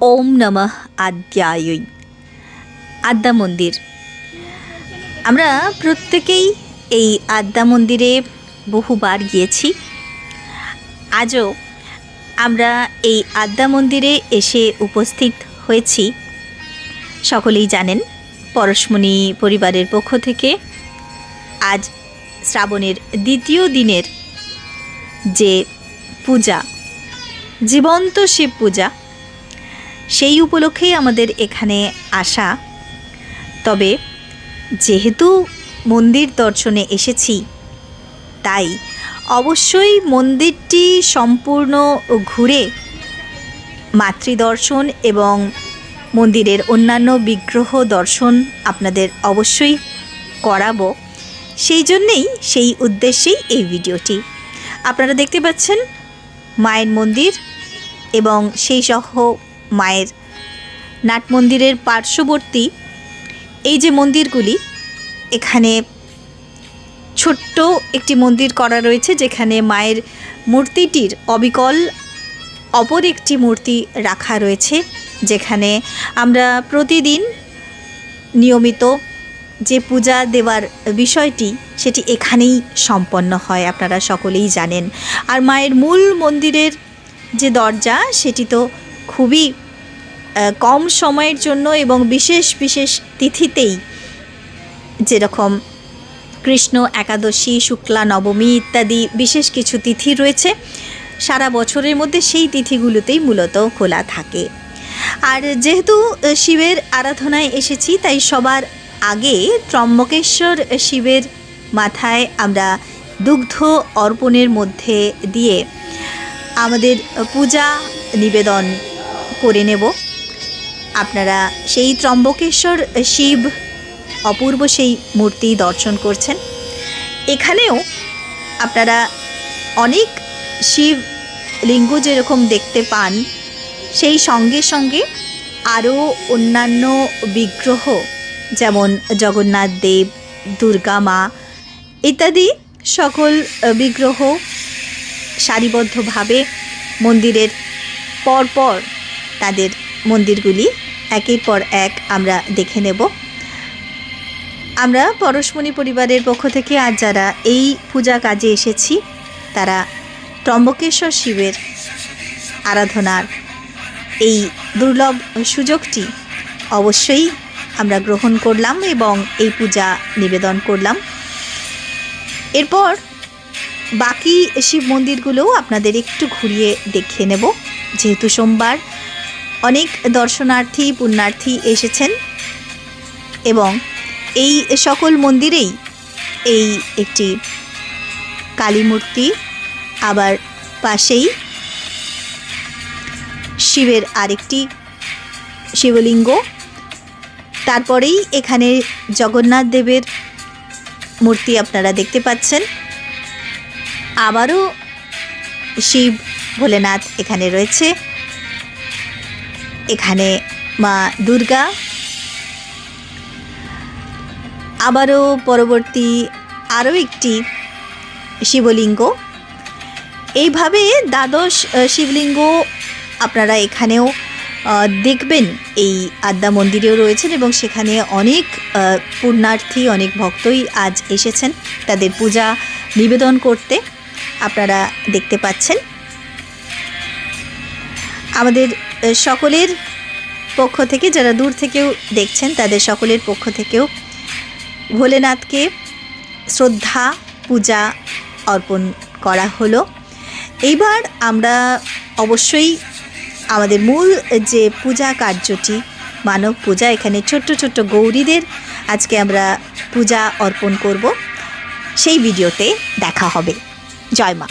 ওম নমঃ আদ্যায়ুই আদ্যা মন্দির। আমরা প্রত্যেকেই এই আদ্যা মন্দিরে বহুবার গিয়েছি। আজও আমরা এই আদ্যা মন্দিরে এসে উপস্থিত হয়েছি। সকলেই জানেন, পরশমণি পরিবারের পক্ষ থেকে আজ শ্রাবণের দ্বিতীয় দিনের যে পূজা, জীবন্ত শিব পূজা সেই উপলক্ষেই আমাদের এখানে আসা। তবে যেহেতু মন্দির দর্শনে এসেছি, তাই অবশ্যই মন্দিরটি সম্পূর্ণ ঘুরে মাতৃদর্শন এবং মন্দিরের অন্যান্য বিগ্রহ দর্শন আপনাদের অবশ্যই করাবো। সেই জন্যেই, সেই উদ্দেশ্যেই এই ভিডিওটি। আপনারা দেখতে পাচ্ছেন মায়ের মন্দির এবং সেই সহ মায়ের। নাট মন্দিরের পার্শ্ববর্তী এই যে মন্দিরগুলি, এখানে ছোট্ট একটি মন্দির করা রয়েছে, যেখানে মায়ের মূর্তিটির অবিকল অপর একটি মূর্তি রাখা রয়েছে, যেখানে আমরা প্রতিদিন নিয়মিত যে পূজা দেওয়ার বিষয়টি, সেটি এখানেই সম্পন্ন হয়, আপনারা সকলেই জানেন। আর মায়ের মূল মন্দিরের যে দরজা, সেটি তো খুবই কম সময়ের জন্য এবং বিশেষ বিশেষ তিথিতেই যেরকম কৃষ্ণ একাদশী, শুক্লা নবমী ইত্যাদি বিশেষ কিছু তিথি রয়েছে, সারা বছরের মধ্যে সেই তিথিগুলোতেই মূলত খোলা থাকে। আর যেহেতু শিবের আরাধনায় এসেছি, তাই সবার আগে ত্রম্বকেশ্বর শিবের মাথায় আমরা দুগ্ধ অর্পণের মধ্যে দিয়ে আমাদের পূজা নিবেদন করে নেব। আপনারা সেই ত্রম্বকেশ্বর, শিব, অপূর্ব সেই মূর্তি দর্শন করছেন। এখানেও আপনারা অনেক শিব লিঙ্গ যেরকম দেখতে পান, সেই সঙ্গে সঙ্গে আরও অন্যান্য বিগ্রহ যেমন জগন্নাথ দেব, দুর্গা মা ইত্যাদি সকল বিগ্রহ সারিবদ্ধভাবে মন্দিরের পরপর তাদের মন্দিরগুলি একের পর এক আমরা দেখে নেব। আমরা পরশমণি পরিবারের পক্ষ থেকে আর যারা এই পূজা কাজে এসেছি, তারা ত্রম্বকেশ্বর শিবের আরাধনার এই দুর্লভ সুযোগটি অবশ্যই আমরা গ্রহণ করলাম এবং এই পূজা নিবেদন করলাম। এরপর বাকি শিব মন্দিরগুলোও আপনাদের একটু ঘুরিয়ে দেখিয়ে নেব, যেহেতু সোমবার অনেক দর্শনার্থী, পুণ্যার্থী এসেছেন এবং এই সকল মন্দিরেই এই একটি কালী মূর্তি আবার পাশেই শিবের আরেকটি শিবলিঙ্গ। তারপরেই এখানে জগন্নাথ দেবের মূর্তি আপনারা দেখতে পাচ্ছেন। আবারও শিব ভোলেনাথ এখানে রয়েছে। এখানে মা দুর্গা। আবারও পরবর্তী আরও একটি শিবলিঙ্গ। এইভাবে দ্বাদশ শিবলিঙ্গ আপনারা এখানেও দেখবেন। এই আদ্যা মন্দিরেও রয়েছেন এবং সেখানে অনেক পুণ্যার্থী, অনেক ভক্তই আজ এসেছেন তাদের পূজা নিবেদন করতে। আপনারা দেখতে পাচ্ছেন। আমাদের সকলের পক্ষ থেকে, যারা দূর থেকেও দেখছেন, তাদের সকলের পক্ষ থেকেও ভোলেনাথকে শ্রদ্ধা, পূজা অর্পণ করা হলো। এইবার আমরা অবশ্যই আমাদের মূল যে পূজা কার্যটি, মানব পূজা, এখানে ছোট্ট ছোট্ট গৌরীদের আজকে আমরা পূজা অর্পণ করব। সেই ভিডিওতে দেখা হবে। জয় মা।